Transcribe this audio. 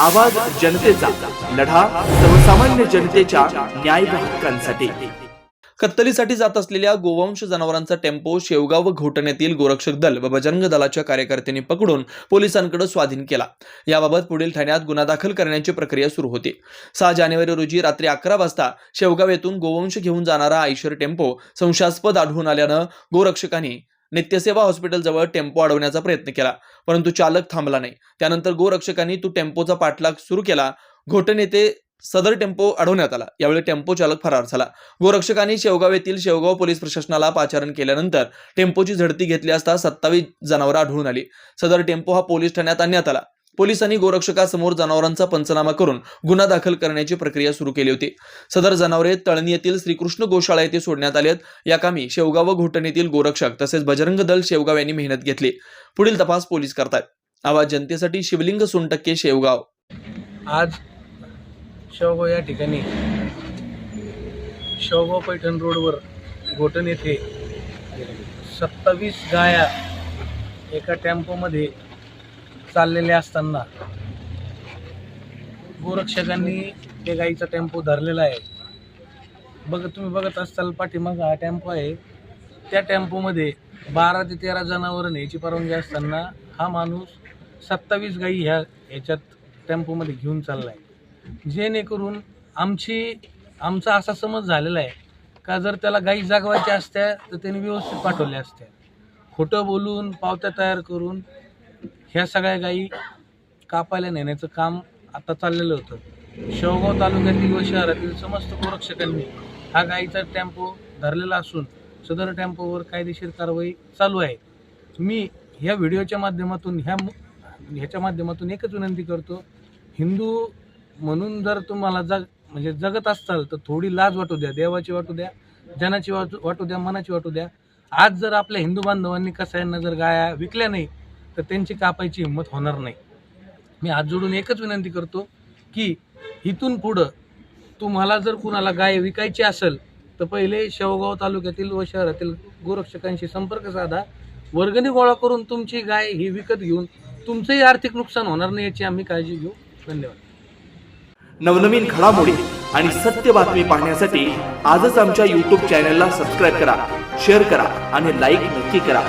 आवाज जनतेचा लढा सर्वसामान्य जनतेच्या न्याय हक्कांसाठी. कत्तलीसाठी जात असलेल्या गोवंश जनावरांचा टेम्पो शेवगाव व घोटण्यातील गोरक्षक दल व बजरंग दलाच्या कार्यकर्त्यांनी पकडून पोलिसांकडे स्वाधीन केला. याबाबत पुढील ठाण्यात गुन्हा दाखल करण्याची प्रक्रिया सुरू होती. सहा जानेवारी रोजी रात्री अकरा वाजता शेवगाव येथून गोवंश घेऊन जाणारा आयशर टेम्पो संशयास्पद आढळून आल्यानं गोरक्षकांनी नित्यसेवा हॉस्पिटलजवळ टेम्पो अडवण्याचा प्रयत्न केला. परंतु चालक थांबला नाही. त्यानंतर गोरक्षकांनी तो टेम्पोचा पाठलाग सुरू केला. घोटण येथे सदर टेम्पो अडवण्यात आला. यावेळी टेम्पो चालक फरार झाला. गोरक्षकांनी शेवगाव येथील शेवगाव पोलीस प्रशासनाला पाचारण केल्यानंतर टेम्पोची झडती घेतली असता सत्तावीस जनावरं आढळून आली. सदर टेम्पो हा पोलीस ठाण्यात आणण्यात आला. पोलिसांनी गोरक्षकासमोर जनावरांचा पंचनामा करून गुन्हा दाखल करण्याची प्रक्रिया सुरू केली होती. सदर जनावरे तळणी येथील श्रीकृष्ण गोशाळा येथे सोडण्यात आलेत या कामी शेवगाव व घोटण येथील गोरक्षक तसेच बजरंग दल शेवगाव यांनी मेहनत घेतली. पुढील तपास पोलीस करतायत. आवाज जनतेसाठी शिवलिंग सोनटक्के शेवगाव. आज शेवगाव या ठिकाणी शेवगाव पैठण रोडवर घोटण येथे सत्तावीस गाया एका टेम्पोमध्ये चाललेले असताना गोरक्षकांनी ते गाईचा टेम्पो धरलेला आहे. बघ तुम्ही बघत असाल पाठीमागं हा टेम्पो आहे. त्या टेम्पोमध्ये बारा ते तेरा जनावरं न्यायची परवानगी असताना हा माणूस सत्तावीस गाई ह्या ह्याच्यात टेम्पोमध्ये घेऊन चालला आहे जेणेकरून आमची आमचा असा समज झालेला आहे का जर त्याला गाई जागवायच्या असत्या तर त्यांनी व्यवस्थित पाठवल्या असत्या. खोटं बोलून पावत्या तयार करून ह्या सगळ्या गाई कापायला नेण्याचं काम आता चाललेलं होतं. शेवगाव तालुक्यातील व शहरातील समस्त गोरक्षकांनी हा गाईचा टेम्पो धरलेला असून सदर टेम्पोवर कायदेशीर कारवाई चालू आहे. मी ह्या व्हिडिओच्या माध्यमातून ह्या ह्याच्या माध्यमातून एकच विनंती करतो हिंदू म्हणून जर तुम्हाला जग म्हणजे जगत असाल तर थोडी लाज वाटू द्या देवाची वाटू द्या जनाची वाटू वाटू द्या मनाची वाटू द्या. आज जर आपल्या हिंदू बांधवांनी कसायांना जर गाया विकल्या नाही तर त्यांची कापायची हिंमत होणार नाही. मी हात जोडून एकच विनंती करतो की इथून पुढं तुम्हाला जर कुणाला गाय विकायची असेल तर पहिले शेवगाव तालुक्यातील व शहरातील गोरक्षकांशी संपर्क साधा. वर्गणी गोळा करून तुमची गाय ही विकत घेऊन तुमचंही आर्थिक नुकसान होणार नाही याची आम्ही काळजी घेऊ. धन्यवाद. नवनवीन घडामोडी आणि सत्य बातमी पाहण्यासाठी आजच आमच्या यूट्यूब चॅनलला सबस्क्राईब करा शेअर करा आणि लाईक नक्की करा.